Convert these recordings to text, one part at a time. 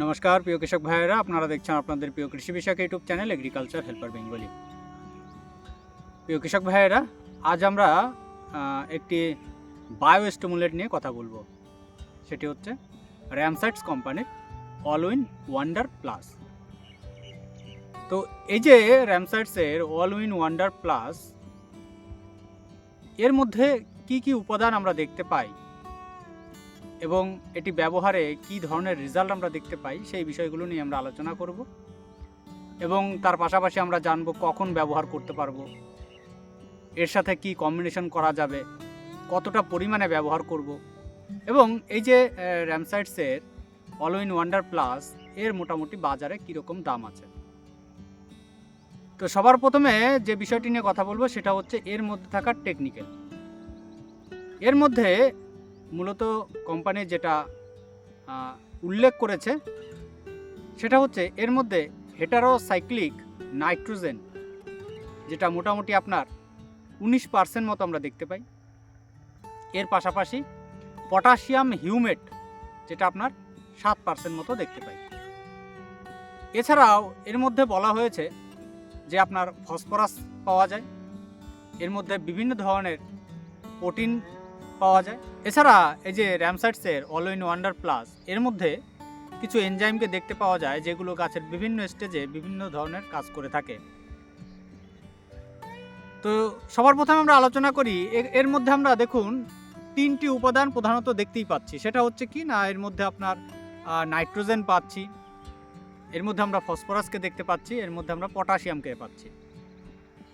নমস্কার, প্রিয় কৃষক ভাইয়েরা, আপনারা দেখছেন আপনাদের প্রিয় কৃষি বিষয়ক YouTube channel agriculture helper Bengali প্রিয় কৃষক ভাইয়েরা, আজ আমরা একটি বায়ো স্টিমুলেট নিয়ে কথা বলব। সেটি হচ্ছে র্যামসাইটস কোম্পানির অলউইন ওয়ান্ডার প্লাস তো এই যে র্যামসাইটসের অলউইন ওয়ান্ডার প্লাস এর মধ্যে কি কি উপাদান আমরা দেখতে পাই? এবং এটি ব্যবহারে কি ধরনের রেজাল্ট আমরা দেখতে পাই সেই বিষয়গুলো নিয়ে আমরা আলোচনা করব এবং তার পাশাপাশি আমরা জানব কখন ব্যবহার করতে পারব, এর সাথে কি কম্বিনেশন করা যাবে, কতটা পরিমাণে ব্যবহার করব এবং এই যে র্যামসাইটসের অল ইন ওয়ান্ডার প্লাস এর মোটামুটি বাজারে কীরকম দাম আছে। তো সবার প্রথমে যে বিষয়টি নিয়ে কথা বলব সেটা হচ্ছে এর মধ্যে থাকা টেকনিক্যাল এর মধ্যে মূলত কোম্পানি যেটা উল্লেখ করেছে, সেটা হচ্ছে এর মধ্যে হেটারোসাইক্লিক নাইট্রোজেন যেটা মোটামুটি আপনার উনিশ পার্সেন্ট মতো আমরা দেখতে পাই। এর পাশাপাশি পটাশিয়াম হিউমেট যেটা আপনার সাত পার্সেন্ট মতো দেখতে পাই। এছাড়াও এর মধ্যে বলা হয়েছে যে আপনার ফসফরাস পাওয়া যায়। এর মধ্যে বিভিন্ন ধরনের প্রোটিন পাওয়া যায়। এছাড়া এই যে র্যামসাইটসের অল ইন ওয়ান্ডার প্লাস এর মধ্যে কিছু এনজাইমকে দেখতে পাওয়া যায়, যেগুলো গাছের বিভিন্ন স্টেজে বিভিন্ন ধরনের কাজ করে থাকে। তো সবার প্রথমে আমরা আলোচনা করি, এর- মধ্যে আমরা দেখুন তিনটি উপাদান প্রধানত দেখতেই পাচ্ছি। সেটা হচ্ছে কি না, এর মধ্যে আপনার নাইট্রোজেন পাচ্ছি, এর মধ্যে আমরা ফসফরাসকে দেখতে পাচ্ছি, এর মধ্যে আমরা পটাশিয়ামকে পাচ্ছি।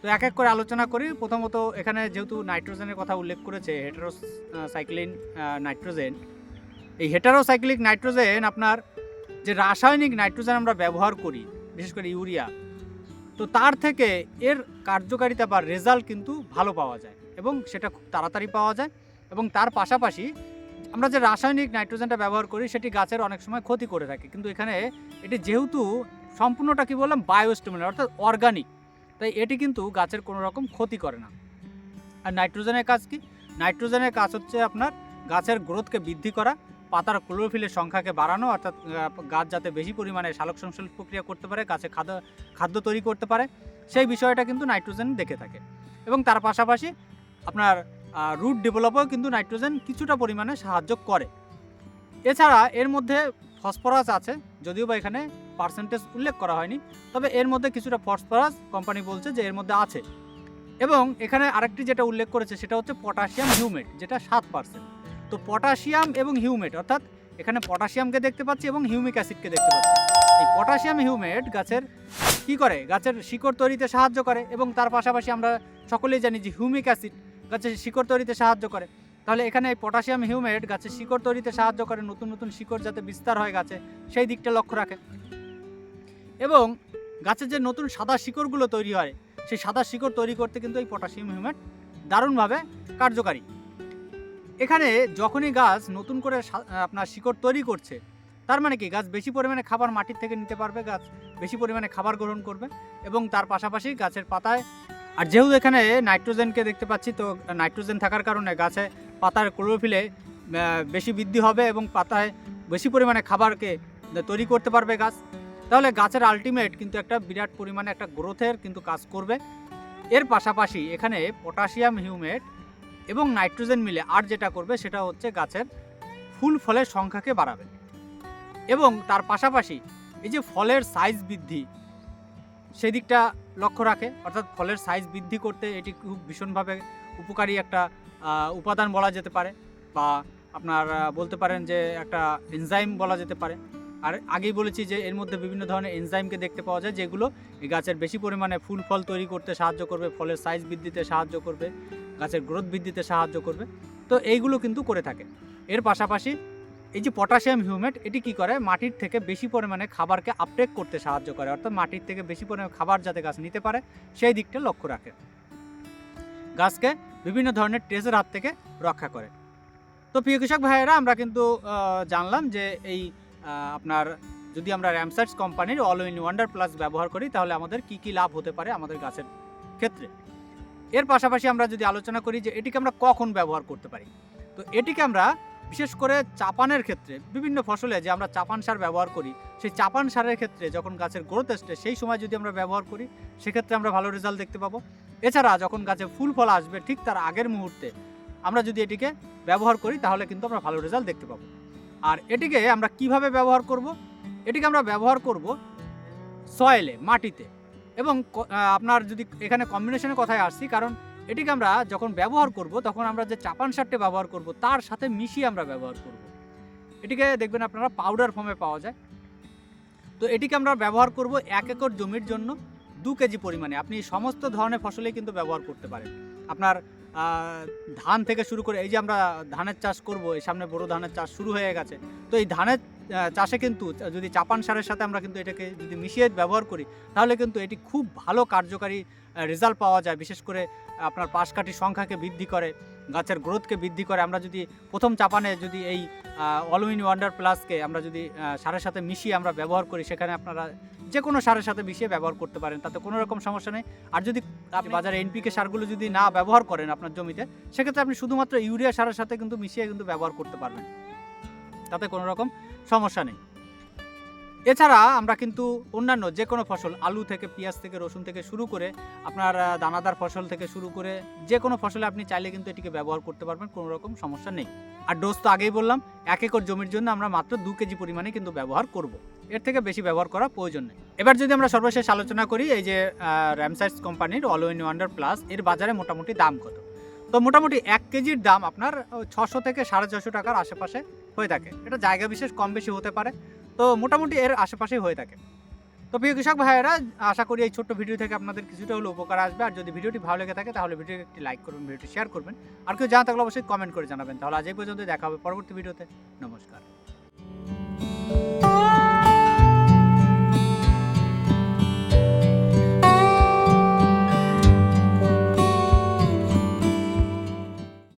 তো এক এক করে আলোচনা করি। প্রথমত এখানে যেহেতু নাইট্রোজেনের কথা উল্লেখ করেছে হেটারোসাইক্লিন নাইট্রোজেন এই হেটারোসাইক্লিক নাইট্রোজেন আপনার যে রাসায়নিক নাইট্রোজেন আমরা ব্যবহার করি, বিশেষ করে ইউরিয়া, তো তার থেকে এর কার্যকারিতা বা রেজাল্ট কিন্তু ভালো পাওয়া যায় এবং সেটা খুব তাড়াতাড়ি পাওয়া যায় এবং তার পাশাপাশি আমরা যে রাসায়নিক নাইট্রোজেনটা ব্যবহার করি, সেটি গাছের অনেক সময় ক্ষতি করে থাকে। কিন্তু এখানে এটি যেহেতু সম্পূর্ণটা কি বললাম? বায়োস্টিমুলেট অর্থাৎ অর্গানিক তাই এটি কিন্তু গাছের কোনো রকম ক্ষতি করে না। আর নাইট্রোজেনের কাজ কি? নাইট্রোজেনের কাজ হচ্ছে আপনার গাছের গ্রোথকে বৃদ্ধি করা, পাতার ক্লোরোফিলের সংখ্যাকে বাড়ানো, অর্থাৎ গাছ যাতে বেশি পরিমাণে সালোক সংশ্লেষ প্রক্রিয়া করতে পারে, গাছে খাদ্য খাদ্য তৈরি করতে পারে, সেই বিষয়টা কিন্তু নাইট্রোজেন দেখে থাকে। এবং তার পাশাপাশি আপনার রুট ডেভেলপেও কিন্তু নাইট্রোজেন কিছুটা পরিমাণে সাহায্য করে। এছাড়া এর মধ্যে ফসফরাস আছে, যদিও বা এখানে পার্সেন্টেজ উল্লেখ করা হয়নি, তবে এর মধ্যে কিছুটা ফসফরাস কোম্পানি বলছে যে এর মধ্যে আছে। এবং এখানে আরেকটি যেটা উল্লেখ করেছে সেটা হচ্ছে পটাশিয়াম হিউমেট যেটা সাত পার্সেন্ট তো পটাশিয়াম এবং হিউমেট অর্থাৎ এখানে পটাশিয়ামকে দেখতে পাচ্ছি এবং হিউমিক অ্যাসিডকে দেখতে পাচ্ছি। এই পটাশিয়াম হিউমেট গাছের কি করে? গাছের শিকড় তৈরিতে সাহায্য করে এবং তার পাশাপাশি আমরা সকলেই জানি যে হিউমিক অ্যাসিড গাছের শিকড় তৈরিতে সাহায্য করে। তাহলে এখানে এই পটাশিয়াম হিউমেট গাছের শিকড় তৈরিতে সাহায্য করে নতুন নতুন শিকড় যাতে বিস্তার হয় গাছে, সেই দিকটা লক্ষ্য রাখে। এবং গাছের যে নতুন সাদা শিকড়গুলো তৈরি হয়, সেই সাদা শিকড় তৈরি করতে কিন্তু এই পটাশিয়াম হিউমেট দারুণভাবে কার্যকারী। এখানে যখনই গাছ নতুন করে আপনার শিকড় তৈরি করছে, তার মানে কি? গাছ বেশি পরিমাণে খাবার মাটির থেকে নিতে পারবে, গাছ বেশি পরিমাণে খাবার গ্রহণ করবে এবং তার পাশাপাশি গাছের পাতায়, আর যেহেতু এখানে নাইট্রোজেনকে দেখতে পাচ্ছি, তো নাইট্রোজেন থাকার কারণে গাছে পাতার ক্লোরোফিলে বেশি বৃদ্ধি হবে এবং পাতায় বেশি পরিমাণে খাবারকে তৈরি করতে পারবে গাছ। তাহলে গাছের আলটিমেট কিন্তু একটা বিরাট পরিমাণে একটা গ্রোথের কিন্তু কাজ করবে। এর পাশাপাশি এখানে পটাশিয়াম হিউমেট এবং নাইট্রোজেন মিলে আর যেটা করবে সেটা হচ্ছে গাছের ফুল ফলের সংখ্যাকে বাড়াবে। এবং তার পাশাপাশি এই যে ফলের সাইজ বৃদ্ধি সেই দিকটা লক্ষ্য রাখে। অর্থাৎ ফলের সাইজ বৃদ্ধি করতে এটি খুব ভীষণভাবে উপকারী একটা উপাদান বলা যেতে পারে বা আপনার বলতে পারেন যে একটা এনজাইম বলা যেতে পারে। আর আগেই বলেছি যে এর মধ্যে বিভিন্ন ধরনের এনজাইমকে দেখতে পাওয়া যায়, যেগুলো এই গাছের বেশি পরিমাণে ফুল ফল তৈরি করতে সাহায্য করবে, ফলের সাইজ বৃদ্ধিতে সাহায্য করবে, গাছের গ্রোথ বৃদ্ধিতে সাহায্য করবে। তো এইগুলো কিন্তু করে থাকে। এর পাশাপাশি এই যে পটাশিয়াম হিউমেট এটি কি করে? মাটির থেকে বেশি পরিমাণে খাবারকে আপটেক করতে সাহায্য করে। অর্থাৎ মাটির থেকে বেশি পরিমাণে খাবার যাতে গাছ নিতে পারে, সেই দিকটা লক্ষ্য রাখে। গাছকে বিভিন্ন ধরনের ট্রেসের হাত থেকে রক্ষা করে। তো প্রিয় কৃষক ভাইয়েরা, আমরা কিন্তু জানলাম যে এই আপনার যদি আমরা র্যামসাইটস কোম্পানির অল ইন ওয়ান্ডার প্লাস ব্যবহার করি, তাহলে আমাদের কি কি লাভ হতে পারে আমাদের গাছের ক্ষেত্রে? এর পাশাপাশি আমরা যদি আলোচনা করি যে এটিকে আমরা কখন ব্যবহার করতে পারি? তো এটিকে আমরা বিশেষ করে চাপানের ক্ষেত্রে, বিভিন্ন ফসলে যে আমরা চাপান সার ব্যবহার করি, সেই চাপান সারের ক্ষেত্রে যখন গাছের গ্রোথ আসছে, সেই সময় যদি আমরা ব্যবহার করি, সেক্ষেত্রে আমরা ভালো রেজাল্ট দেখতে পাবো। এছাড়া যখন গাছে ফুল ফল আসবে, ঠিক তার আগের মুহূর্তে আমরা যদি এটিকে ব্যবহার করি, তাহলে কিন্তু আমরা ভালো রেজাল্ট দেখতে পাবো। আর এটিকে আমরা কীভাবে ব্যবহার করব? এটিকে আমরা ব্যবহার করব সয়েলে, মাটিতে। এবং আপনার যদি এখানে কম্বিনেশনের কথায় আসছি, কারণ এটিকে আমরা যখন ব্যবহার করব, তখন আমরা যে চাপান সারটি ব্যবহার করব, তার সাথে মিশিয়ে আমরা ব্যবহার করব। এটিকে দেখবেন আপনারা পাউডার ফর্মে পাওয়া যায়। তো এটিকে আমরা ব্যবহার করব এক একর জমির জন্য। দু কেজি পরিমাণে। আপনি সমস্ত ধরনের ফসলেই কিন্তু ব্যবহার করতে পারেন। আপনার ধান থেকে শুরু করে এই যে আমরা ধানের চাষ করব, এই সামনে বড় ধানের চাষ শুরু হয়ে গেছে। তো এই ধানের চাষে কিন্তু যদি চাপান সারের সাথে আমরা কিন্তু এটাকে যদি মিশিয়ে ব্যবহার করি, তাহলে কিন্তু এটি খুব ভালো কার্যকারী রেজাল্ট পাওয়া যায়। বিশেষ করে আপনার পাশকাঠির সংখ্যাকে বৃদ্ধি করে, গাছের গ্রোথকে বৃদ্ধি করে। আমরা যদি প্রথম চাপানে যদি এই অলউইন ওয়ান্ডার প্লাসকে আমরা যদি সারের সাথে মিশিয়ে আমরা ব্যবহার করি, সেখানে আপনারা যে কোনো সারের সাথে মিশিয়ে ব্যবহার করতে পারেন, তাতে কোনো রকম সমস্যা নেই। আর যদি আপনি বাজারে এনপিকে সারগুলো যদি না ব্যবহার করেন আপনার জমিতে, সেক্ষেত্রে আপনি শুধুমাত্র ইউরিয়া সারের সাথে কিন্তু মিশিয়ে কিন্তু ব্যবহার করতে পারবেন। তাতে কোনো রকম সমস্যা নেই। এছাড়া আমরা কিন্তু অন্যান্য যে কোনো ফসল, আলু থেকে, পেঁয়াজ থেকে, রসুন থেকে শুরু করে আপনার দানাদার ফসল থেকে শুরু করে যে কোনো ফসলে আপনি চাইলে কিন্তু এটিকে ব্যবহার করতে পারবেন, কোনো রকম সমস্যা নেই। আর ডোজ তো আগেই বললাম, এক একর জমির জন্য আমরা মাত্র দু কেজি পরিমাণে কিন্তু ব্যবহার করব। এর থেকে বেশি ব্যবহার করা প্রয়োজন নেই। এবার যদি আমরা সর্বশেষ আলোচনা করি, এই যে র্যামসাইজ কোম্পানির অল ইন ওয়ান্ডার প্লাস এর বাজারে মোটামুটি দাম কত? তো মোটামুটি এক কেজির দাম আপনার ছশো থেকে সাড়ে ছশো টাকার আশেপাশে হয়ে থাকে। এটা জায়গা বিশেষ কম বেশি হতে পারে। তো মোটামুটি এর আশেপাশেই হয়ে থাকে। তো প্রিয় কৃষক ভাইয়েরা, আশা করি এই ছোট্ট ভিডিও থেকে আপনাদের কিছুটা হলে উপকার আসবে। আর যদি ভিডিওটি ভালো লেগে থাকে, তাহলে ভিডিওটি একটি লাইক করবেন ভিডিওটি শেয়ার করবেন। আর কেউ জানা থাকলে অবশ্যই কমেন্ট করে জানাবেন। তাহলে আজ এই পর্যন্ত দেখা হবে পরবর্তী ভিডিওতে। নমস্কার।